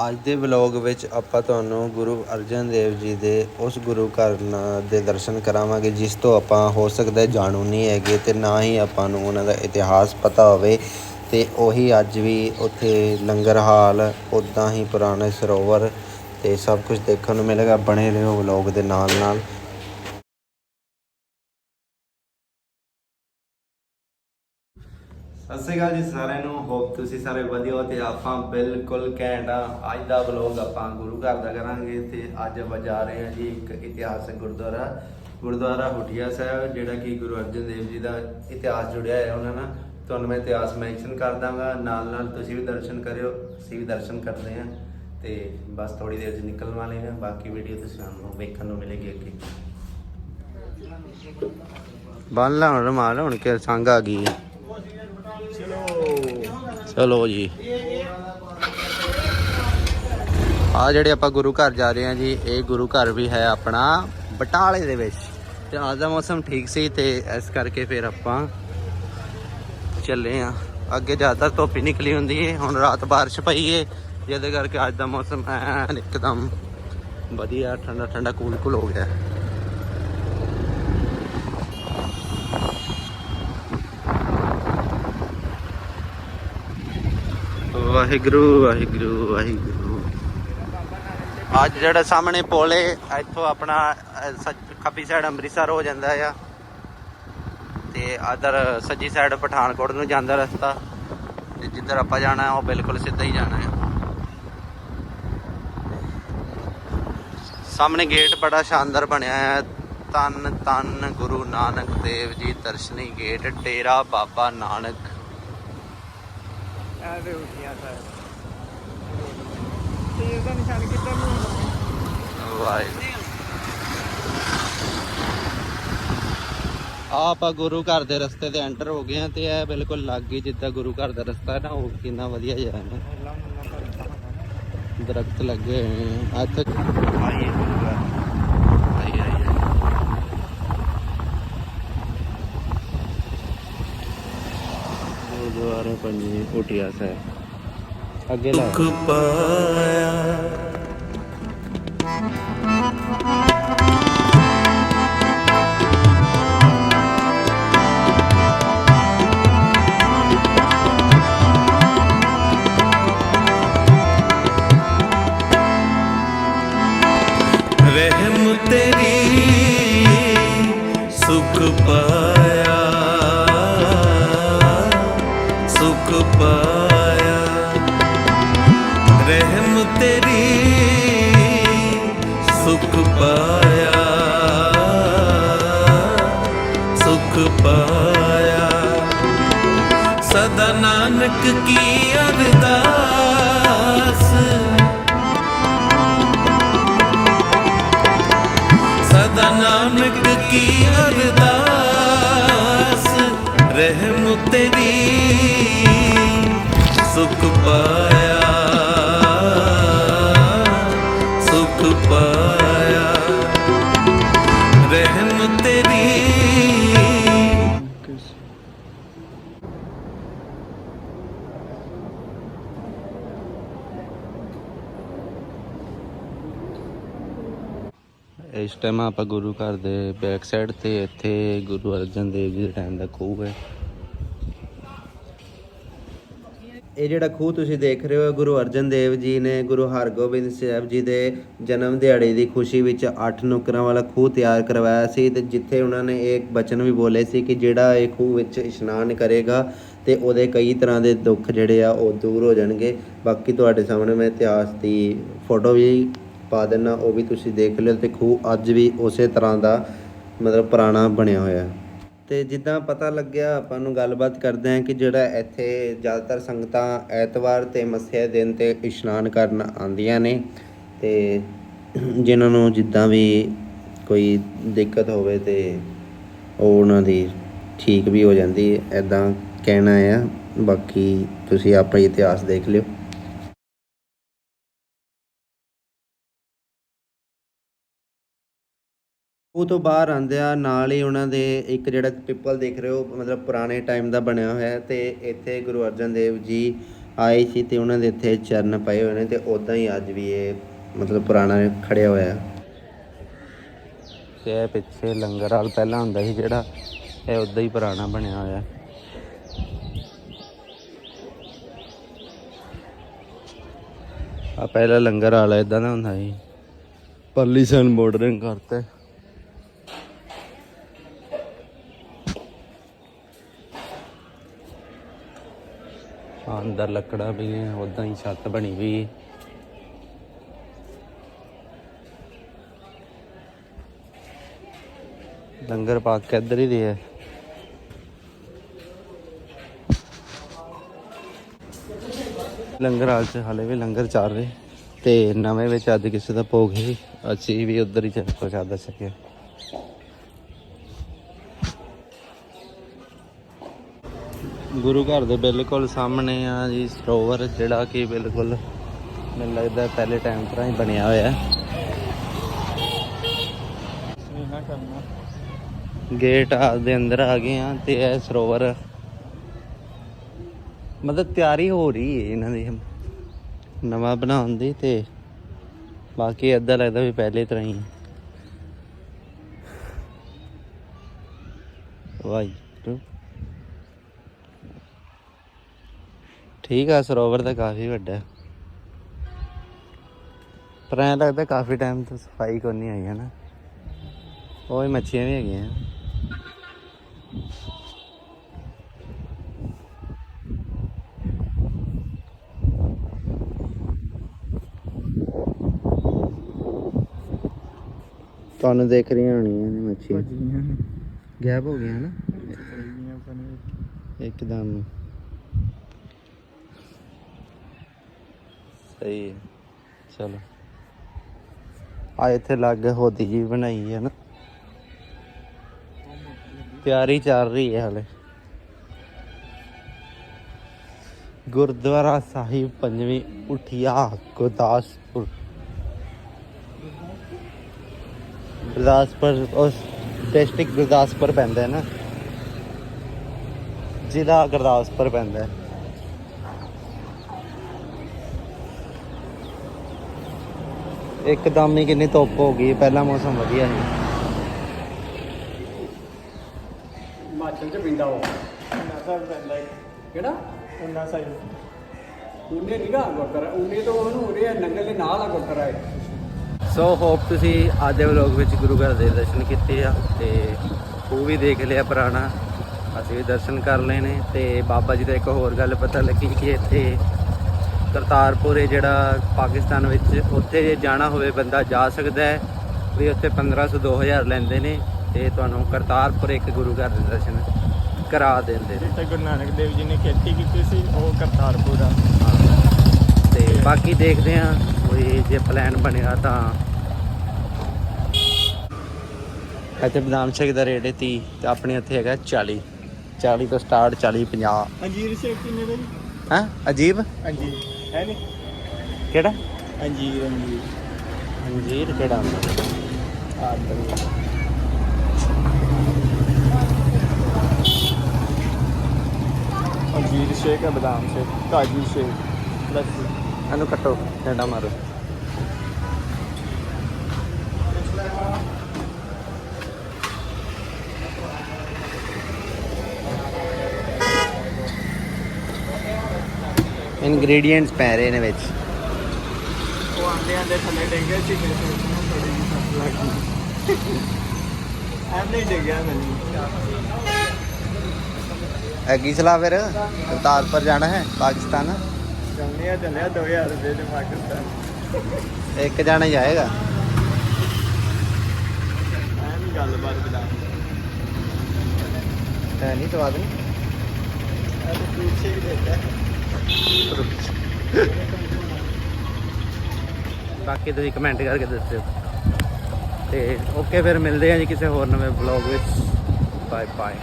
ਅੱਜ ਦੇ ਵਲੌਗ ਵਿੱਚ ਆਪਾਂ ਤੁਹਾਨੂੰ ਗੁਰੂ ਅਰਜਨ ਦੇਵ ਜੀ ਦੇ ਉਸ ਗੁਰੂ ਘਰ ਦੇ ਦਰਸ਼ਨ ਕਰਾਵਾਂਗੇ, ਜਿਸ ਤੋਂ ਆਪਾਂ ਹੋ ਸਕਦਾ ਜਾਣੂ ਨਹੀਂ ਹੈਗੇ ਤੇ ਨਾ ਹੀ ਆਪਾਂ ਨੂੰ ਉਹਨਾਂ ਦਾ ਇਤਿਹਾਸ ਪਤਾ ਹੋਵੇ। ਤੇ ਉਹੀ ਅੱਜ ਵੀ ਉੱਥੇ ਲੰਗਰ ਹਾਲ ਉਦਾਂ ਹੀ ਪੁਰਾਣੇ ਸਰੋਵਰ ਤੇ ਸਭ ਕੁਝ ਦੇਖਣ ਨੂੰ ਮਿਲੇਗਾ ਬਣੇ ਰਹੋ ਵਲੌਗ ਦੇ ਨਾਲ ਨਾਲ ਸਤਿ ਸ਼੍ਰੀ ਅਕਾਲ ਜੀ ਸਾਰਿਆਂ ਨੂੰ। ਹੋਪ ਤੁਸੀਂ ਸਾਰੇ ਵਧੀਆ ਹੋ ਤੇ ਆਪਾਂ ਬਿਲਕੁਲ ਘੈਂਟ ਆ। ਅੱਜ ਦਾ ਵਲੋਗ ਆਪਾਂ ਗੁਰੂ ਘਰ ਦਾ ਕਰਾਂਗੇ ਤੇ ਅੱਜ ਆਪਾਂ ਜਾ ਰਹੇ ਹਾਂ ਜੀ ਇੱਕ ਇਤਿਹਾਸਕ ਗੁਰਦੁਆਰਾ ਗੁਰਦੁਆਰਾ ਹੁਟਿਆ ਸਾਹਿਬ, ਜਿਹੜਾ ਕਿ ਗੁਰੂ ਅਰਜਨ ਦੇਵ ਜੀ ਦਾ ਇਤਿਹਾਸ ਜੁੜਿਆ ਹੈ ਉਹਨਾਂ ਨਾਲ। ਤੁਹਾਨੂੰ ਮੈਂ ਇਤਿਹਾਸ ਮੈਂਸ਼ਨ ਕਰ ਦਾਂਗਾ। ਨਾਲ ਨਾਲ ਤੁਸੀਂ ਵੀ ਦਰਸ਼ਨ ਕਰਿਓ, ਅਸੀਂ ਵੀ ਦਰਸ਼ਨ ਕਰਦੇ ਹਾਂ ਤੇ ਬਸ ਥੋੜੀ ਦੇਰ ਚ ਨਿਕਲਣ ਵਾਲੇ ਹਾਂ। ਬਾਕੀ ਵੀਡੀਓ ਤੁਸੀਂ ਸਾਨੂੰ ਵੇਖਣ ਨੂੰ ਮਿਲੇਗੀ ਅੱਗੇ। ਬੰਨ ਲਾ ਰਮਾਲ, ਹੁਣ ਕਿ ਸੰਗ ਆ ਗਈ ਹੈ। ਚਲੋ ਜੀ। ਆ ਜਿਹੜੇ ਆਪਾਂ ਗੁਰੂ ਘਰ ਜਾ ਰਹੇ ਹਾਂ ਜੀ, ਇਹ ਗੁਰੂ ਘਰ ਵੀ ਹੈ ਆਪਣਾ ਬਟਾਲੇ ਦੇ ਵਿੱਚ। ਤੇ ਅੱਜ ਦਾ ਮੌਸਮ ਠੀਕ ਸੀ ਤੇ ਇਸ ਕਰਕੇ ਫਿਰ ਆਪਾਂ ਚੱਲੇ ਆ ਅੱਗੇ ਜ਼ਿਆਦਾਤਰ ਧੁੱਪ ਹੀ ਨਿਕਲੀ ਹੁੰਦੀ ਹੈ ਹੁਣ ਰਾਤ ਬਾਰਿਸ਼ ਪਈ ਹੈ ਜਿਹਦੇ ਕਰਕੇ ਅੱਜ ਦਾ ਮੌਸਮ ਐਨ ਇੱਕਦਮ ਵਧੀਆ ਠੰਡਾ ਠੰਡਾ ਕੂਲ ਕੂਲ ਹੋ ਗਿਆ। ਵਾਹਿਗੁਰੂ ਵਾਹਿਗੁਰੂ ਵਾਹਿਗੁਰੂ। ਅੱਜ ਜਿਹੜਾ ਸਾਹਮਣੇ ਪੁਲ ਹੈ ਇੱਥੋਂ ਆਪਣਾ ਖੱਬੀ ਸਾਈਡ ਅੰਮ੍ਰਿਤਸਰ ਹੋ ਜਾਂਦਾ ਆ। ਤੇ ਆਦਰ ਸੱਜੀ ਸਾਈਡ ਪਠਾਨਕੋਟ ਨੂੰ ਜਾਂਦਾ ਰਸਤਾ। ਤੇ ਜਿੱਧਰ ਆਪਾਂ ਜਾਣਾ, ਉਹ ਬਿਲਕੁਲ ਸਿੱਧਾ ਹੀ ਜਾਣਾ ਹੈ ਸਾਹਮਣੇ ਗੇਟ ਬੜਾ ਸ਼ਾਨਦਾਰ ਬਣਿਆ ਹੈ ਤਨ ਤਨ ਗੁਰੂ ਨਾਨਕ ਦੇਵ ਜੀ, ਦਰਸ਼ਨੀ ਗੇਟ ਡੇਰਾ ਬਾਬਾ ਨਾਨਕ। ਐਵੇਂ ਉੱਠਿਆ ਸਾਹਿਬ ਤੀਰ ਦਾ ਨਿਸ਼ਾਨ ਕਿੱਧਰ ਨੂੰ ਵਾਹਿਗੁਰੂ। ਆ ਆਪਾਂ ਗੁਰੂ ਘਰ ਦੇ ਰਸਤੇ ਤੇ ਐਂਟਰ ਹੋ ਗਏ ਆ ਤੇ ਇਹ ਬਿਲਕੁਲ ਲੱਗ ਜਿੱਦਾਂ ਗੁਰੂ ਘਰ ਦਾ ਰਸਤਾ ਹੈ ਨਾ ਉਹ ਕਿੰਨਾ ਵਧੀਆ ਜਿਹਾ ਹੈ। ਨਾ ਅੱਲਾ ਮੁੱਲਾ ਕਰਦਾ ਦਰਖਤ ਲੱਗੇ ਹੋਏ ਆ ਇੱਥੇ ਆਈਏ। ਗੁਰਦੁਆਰਾ ਪੰਜੀ ਕੋਟਿਆ ਸਾਹਿਬ। ਅੱਗੇ ਲਾ ਰਹਿਮ ਨਾਨਕ ਕੀ ਅਰਦਾਸ? ਸਦਾ ਨਾਨਕ ਕੀ ਅਰਦਾਸ? ਰਹਿਮ ਤੇਰੀ ਸੁਖ ਪਾਇਆ ਇਸ ਟਾਈਮ ਆਪਾਂ ਗੁਰੂ ਘਰ ਦੇ ਬੈਕ ਸਾਈਡ ਤੇ ਇੱਥੇ ਗੁਰੂ ਅਰਜਨ ਦੇਵ ਜੀ ਦੇ ਟਾਈਮ ਦਾ ਖੂਹ ਹੈ। ਇਹ ਜਿਹੜਾ ਖੂਹ ਤੁਸੀਂ ਦੇਖ ਰਹੇ ਹੋ ਗੁਰੂ ਅਰਜਨ ਦੇਵ ਜੀ ਨੇ ਗੁਰੂ ਹਰਗੋਬਿੰਦ ਸਾਹਿਬ ਜੀ ਦੇ ਜਨਮ ਦਿਹਾੜੇ ਦੀ ਖੁਸ਼ੀ ਵਿੱਚ ਅੱਠ ਨੁਕਰਾਂ ਵਾਲਾ ਖੂਹ ਤਿਆਰ ਕਰਵਾਇਆ ਸੀ ਤੇ ਜਿੱਥੇ ਉਹਨਾਂ ਨੇ ਇੱਕ ਬਚਨ ਵੀ ਬੋਲੇ ਸੀ ਕਿ ਜਿਹੜਾ ਇਹ ਖੂਹ ਵਿੱਚ ਇਸ਼ਨਾਨ ਕਰੇਗਾ ਤੇ ਉਹਦੇ ਕਈ ਤਰ੍ਹਾਂ ਦੇ ਦੁੱਖ ਜਿਹੜੇ ਆ ਉਹ ਦੂਰ ਹੋ ਜਾਣਗੇ। ਬਾਕੀ ਤੁਹਾਡੇ ਸਾਹਮਣੇ ਮੈਂ ਇਤਿਹਾਸ ਦੀ ਫੋਟੋ ਵੀ ਪਾ ਦੇਣਾ ਉਹ ਵੀ ਤੁਸੀਂ ਦੇਖ ਲਿਓ ਤੇ ਖੂਹ ਅੱਜ ਵੀ ਉਸੇ ਤਰ੍ਹਾਂ ਦਾ ਮਤਲਬ ਪੁਰਾਣਾ ਬਣਿਆ ਹੋਇਆ। ਹੈ ਤੇ ਜਿੱਦਾਂ ਪਤਾ ਲੱਗਿਆ, ਆਪਾਂ ਨੂੰ ਗੱਲਬਾਤ ਕਰਦੇ ਹਾਂ ਕਿ ਜਿਹੜਾ ਇੱਥੇ ਜ਼ਿਆਦਾਤਰ ਸੰਗਤਾਂ ਐਤਵਾਰ ਤੇ ਮੱਸਿਆ ਦਿਨ ਤੇ ਇਸ਼ਨਾਨ ਕਰਨ ਆਉਂਦੀਆਂ ਨੇ ਤੇ ਜਿਨ੍ਹਾਂ ਨੂੰ ਜਿੱਦਾਂ ਵੀ ਕੋਈ ਦਿੱਕਤ ਹੋਵੇ ਤੇ ਉਹ ਉਹਨਾਂ ਦੀ ਠੀਕ ਵੀ ਹੋ ਜਾਂਦੀ ਹੈ। ਐਦਾਂ ਕਹਿਣਾ ਆ, ਬਾਕੀ ਤੁਸੀਂ ਆਪਣਾ ਇਤਿਹਾਸ ਦੇਖ ਲਿਓ। ਉਹ ਤੋਂ ਬਾਹਰ ਆਉਂਦੇ ਆ ਨਾਲ ਹੀ ਉਹਨਾਂ ਦੇ ਇੱਕ ਜਿਹੜਾ ਪਿੱਪਲ ਦੇਖ ਰਹੇ ਹੋ ਮਤਲਬ ਪੁਰਾਣੇ ਟਾਈਮ ਦਾ ਬਣਿਆ ਹੋਇਆ ਹੈ ਤੇ ਇੱਥੇ ਗੁਰੂ ਅਰਜਨ ਦੇਵ ਜੀ ਆਏ ਸੀ ਤੇ ਉਹਨਾਂ ਦੇ ਇੱਥੇ ਚਰਨ ਪਏ ਹੋਏ ਨੇ ਤੇ ਉਦਾਂ ਹੀ ਅੱਜ ਵੀ ਇਹ ਮਤਲਬ ਪੁਰਾਣਾ ਖੜਿਆ ਹੋਇਆ ਤੇ ਇਹ ਪਿੱਛੇ ਲੰਗਰ ਹਾਲ ਪਹਿਲਾਂ ਹੁੰਦਾ ਸੀ ਜਿਹੜਾ ਇਹ ਉਦਾਂ ਹੀ ਪੁਰਾਣਾ ਬਣਿਆ ਹੋਇਆ ਆ ਪਹਿਲਾ ਲੰਗਰ ਹਾਲ ਇਦਾਂ ਦਾ ਹੁੰਦਾ ਸੀ। ਪਰਲੀ ਸਨ ਮਾਡਰਨ ਕਰਤੇ। ਅੰਦਰ ਲੱਕੜਾਂ ਵੀ ਉਦਾਂ ਹੀ ਛੱਤ ਬਣੀ ਹੋਈ ਲੰਗਰ ਪਾਕ ਇੱਧਰ ਹੀ ਦੇ ਹੈ ਲੰਗਰ ਹਾਲ ਚ ਹਾਲੇ ਵੀ ਲੰਗਰ ਚੱਲ ਰਹੇ ਤੇ ਨਵੇਂ ਵਿੱਚ ਅੱਜ ਕਿਸੇ ਦਾ ਭੋਗ ਹੀ ਅਸੀਂ ਵੀ ਉਧਰ ਹੀ ਚੱਲ ਪਹੁੰਚਾ ਗੁਰੂ ਘਰ ਦੇ ਬਿਲਕੁਲ ਸਾਹਮਣੇ ਆ ਜੀ ਸਰੋਵਰ ਜਿਹੜਾ ਕਿ ਬਿਲਕੁਲ ਮੈਨੂੰ ਲੱਗਦਾ ਪਹਿਲੇ ਟਾਈਮ ਤਰ੍ਹਾਂ ਹੀ ਬਣਿਆ ਹੋਇਆ ਹੈ। ਗੇਟ ਆ ਦੇ ਅੰਦਰ ਆ ਗਏ ਆ ਤੇ ਇਹ ਸਰੋਵਰ ਮਤਲਬ ਤਿਆਰੀ ਹੋ ਰਹੀ ਹੈ ਇਹਨਾਂ ਦੀ। ਨਵਾਂ ਬਣਾਉਣ ਦੀ ਤੇ ਬਾਕੀ ਏਦਾਂ ਲੱਗਦਾ ਵੀ ਪਹਿਲੇ ਤਰ੍ਹਾਂ ਹੀ ਹੈ। ਠੀਕ ਆ ਸਰੋਵਰ ਤਾਂ ਕਾਫੀ ਵੱਡਾ ਹੈ। ਪਰ ਐਂ ਲੱਗਦਾ ਕਾਫੀ ਟਾਈਮ ਤੋਂ ਸਫ਼ਾਈ ਕੋਈ ਨਹੀਂ ਆਈ ਹੈ ਨਾ। ਉਹ ਹੀ ਮੱਛੀਆਂ ਵੀ ਹੈਗੀਆਂ। ਤੁਹਾਨੂੰ ਦੇਖ ਰਹੀਆਂ ਹੋਣੀਆਂ ਨੇ ਮੱਛੀਆਂ। ਗੈਪ ਹੋ ਗਈਆਂ ਨਾ। ਇੱਕਦਮ। ਸਹੀ ਹੈ। ਚਲੋ। ਆ ਇੱਥੇ ਲੱਗ ਹੋਦੀ ਜੀ ਬਣਾਈ ਹੈ ਨਾ। ਤਿਆਰੀ ਚੱਲ ਰਹੀ ਹੈ ਹਲੇ। ਗੁਰਦੁਆਰਾ ਸਾਹਿਬ ਪੰਜਵੀਂ ਉਠਿਆ, ਗੁਰਦਾਸਪੁਰ। ਗੁਰਦਾਸਪੁਰ, ਉਸ ਡਿਸਟ੍ਰਿਕਟ ਗੁਰਦਾਸਪੁਰ ਪੈਂਦਾ ਹੈ ਨਾ। ਜ਼ਿਲ੍ਹਾ ਗੁਰਦਾਸਪੁਰ ਪੈਂਦਾ ਹੈ। ਇੱਕਦਮ ਹੀ ਕਿੰਨੀ ਧੁੱਪ ਹੋ ਗਈ ਪਹਿਲਾ ਮੌਸਮ ਵਧੀਆ ਸੀ। ਹਿਮਾਚਲ ਚ ਪਿੰਦਾ ਉਹ ਉਹਨਾਂ ਸਾਹਿਬ ਪੈਂਦਾ ਇੱਕ। ਕਿਹੜਾ? ਉਹਨਾਂ ਸਾਹਿਬ ਉਹਨੇ ਨਿਗਾ ਗੁਰਦੁਆਰਾ ਉਹਨੇ ਤੋਂ ਉਹਨੂੰ ਉਰੇ ਨੰਗਲ ਦੇ ਨਾਲ ਆ ਗੁਰਦੁਆਰਾ ਹੈ ਸੋ ਹੋਪ ਤੁਸੀਂ ਅੱਜ ਦੇ ਵਲੋਗ ਵਿੱਚ ਗੁਰੂ ਘਰ ਦੇ ਦਰਸ਼ਨ ਕੀਤੇ ਆ ਤੇ ਉਹ ਵੀ ਦੇਖ ਲਿਆ ਪੁਰਾਣਾ। ਅਸੀਂ ਵੀ ਦਰਸ਼ਨ ਕਰ ਲਏ ਨੇ ਤੇ ਬਾਬਾ ਜੀ ਦਾ ਇੱਕ ਹੋਰ ਗੱਲ ਪਤਾ ਲੱਗੀ ਕਿ ਇੱਥੇ ਕਰਤਾਰਪੁਰ ਹੈ ਜਿਹੜਾ ਪਾਕਿਸਤਾਨ ਵਿੱਚ ਉੱਥੇ ਜੇ ਜਾਣਾ ਹੋਵੇ ਬੰਦਾ ਜਾ ਸਕਦਾ ਹੈ। ਵੀ ਉੱਥੇ 1500 2000 ਲੈਂਦੇ ਨੇ ਤੇ ਤੁਹਾਨੂੰ ਕਰਤਾਰਪੁਰ ਇੱਕ ਗੁਰੂ ਘਰ ਦੇ ਦਰਸ਼ਨ ਕਰਾ ਦਿੰਦੇ ਨੇ। ਜਿੱਥੇ ਗੁਰੂ ਨਾਨਕ ਦੇਵ ਜੀ ਨੇ ਖੇਤੀ ਕੀਤੀ ਸੀ ਉਹ ਕਰਤਾਰਪੁਰ ਆ। ਤੇ ਬਾਕੀ ਦੇਖਦੇ ਆ ਕੋਈ ਜੇ ਪਲਾਨ ਬਣਿਆ ਤਾਂ। ਇੱਥੇ ਬਦਾਮ ਸ਼ੇਕ ਦਾ ਰੇਟ ਹੈ 30 ਤੇ ਆਪਣੇ ਇੱਥੇ ਹੈਗਾ 40 40 ਤੋਂ ਸਟਾਰਟ 40 50 ਅੰਜੀਰ ਸ਼ੇਕ ਕਿੰਨੇ ਦਾ ਹਾਂ? ਅਜੀਬ? ਅੰਜੀਰ ਹੈ ਨਹੀਂ। ਕਿਹੜਾ? ਅੰਜੀਰ ਅੰਜੀਰ। ਅੰਜੀਰ ਕਿਹੜਾ? ਹੁੰਦਾ ਅੰਜੀਰ ਸ਼ੇਕ ਹੈ ਬਦਾਮ ਸ਼ੇਕ? ਕਾਜੂ ਸ਼ੇਕ। ਲੱਸੀ ਇਹਨੂੰ ਕੱਟੋ ਡੰਡਾ ਮਾਰੋ। ਇਨਗਰੀਡੀਅੰਟਸ ਪੈ ਰਹੇ ਨੇ ਵਿੱਚ। ਉਹ ਆਂਦੇ ਆਂਦੇ ਥੱਲੇ ਡਿੱਗੇ ਸੀ ਮੇਰੇ ਸਿਰ ਨੂੰ ਥੋੜੀ ਜਿਹੀ ਸੱਟ ਲੱਗ ਗਈ। ਐਵੇਂ ਹੀ ਡਿੱਗਿਆ ਮੈਨੂੰ। ਅੱਗੀ ਸਲਾਹ ਫਿਰ? ਕਰਤਾਰਪੁਰ ਜਾਣਾ ਹੈ ਪਾਕਿਸਤਾਨ? ਚੱਲਿਆ ਚੱਲਿਆ 2000 ਰੁਪਏ ਦੇ ਪਾਕਿਸਤਾਨ। ਇੱਕ ਜਾਣਾ ਹੀ ਜਾਏਗਾ। ਐਵੇਂ ਗੱਲਬਾਤ ਬਣਾ ਹੈ ਨਹੀਂ ਸਵਾਦ ਨਹੀਂ ਇਹ ਤਾਂ ਫਰੂਟ ਸ਼ੇਕ ਦੇਤਾ ਬਾਕੀ ਤੁਸੀਂ ਕਮੈਂਟ ਕਰਕੇ ਦੱਸਿਓ। ਤੇ ਓਕੇ ਫਿਰ ਮਿਲਦੇ ਆ ਜੀ ਕਿਸੇ ਹੋਰ ਨਵੇਂ ਵਲੌਗ ਵਿੱਚ। Bye bye